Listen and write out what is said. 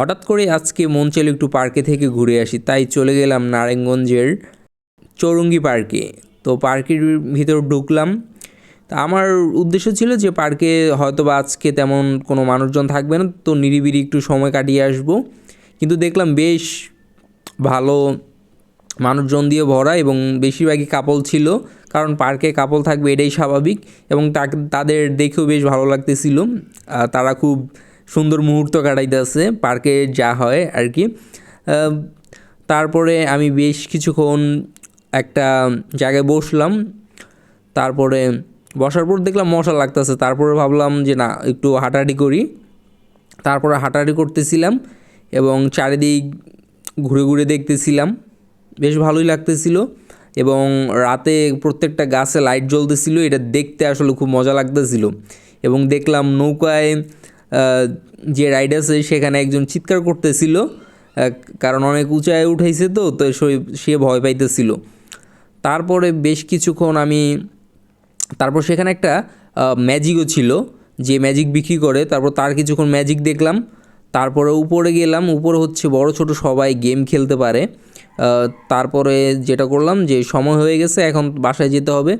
হঠাৎ করে আজকে মন চাইল একটু পার্কে থেকে ঘুরে আসি, তাই চলে গেলাম নারায়ণগঞ্জের চৌরঙ্গি পার্কে। তো পার্কের ভিতর ঢুকলাম। তা আমার উদ্দেশ্য ছিল যে পার্কে হয়তো বা আজকে তেমন কোনো মানুষজন থাকবে না, তো নিরিবিরি একটু সময় কাটিয়ে আসব। কিন্তু দেখলাম বেশ ভালো মানুষজন দিয়ে ভরা এবং বেশিরভাগই কাপল ছিল, কারণ পার্কে কাপল থাকবে এটাই স্বাভাবিক এবং তাদের দেখেও বেশ ভালো লাগতেছিল। তারা খুব সুন্দর মুহূর্ত কাটাইতেছে, পার্কে যা হয় আর কি তারপরে আমি বেশ কিছুক্ষণ একটা জায়গায় বসলাম। তারপরে বসার পর দেখলাম মশা লাগতেছে, তারপরে ভাবলাম যে না, একটু হাঁটাহাঁটি করি। তারপরে হাঁটাহাঁটি করতেছিলাম এবং চারিদিক ঘুরে ঘুরে দেখতেছিলাম। বেশ ভালোই লাগতেছিল এবং রাতে প্রত্যেকটা গাছে লাইট জ্বলতেছিল, এটা দেখতে আসলে খুব মজা লাগতেছিল। এবং দেখলাম নৌকায় যে রাইড আছে, সেখানে একজন চিৎকার করতেছিল কারণ অনেক উঁচায় উঠাইছে তো তো সে- সে ভয় পাইতেছিল। তারপরে বেশ কিছুক্ষণ আমি, তারপর সেখানে একটা ম্যাজিকও ছিল, যে ম্যাজিক বিক্রি করে, তারপর তার কিছুক্ষণ ম্যাজিক দেখলাম। তারপরে উপরে গেলাম, উপরে হচ্ছে বড় ছোট সবাই গেম খেলতে পারে। তারপরে যেটা করলাম যে, সময় হয়ে গেছে, এখন বাসায় যেতে হবে।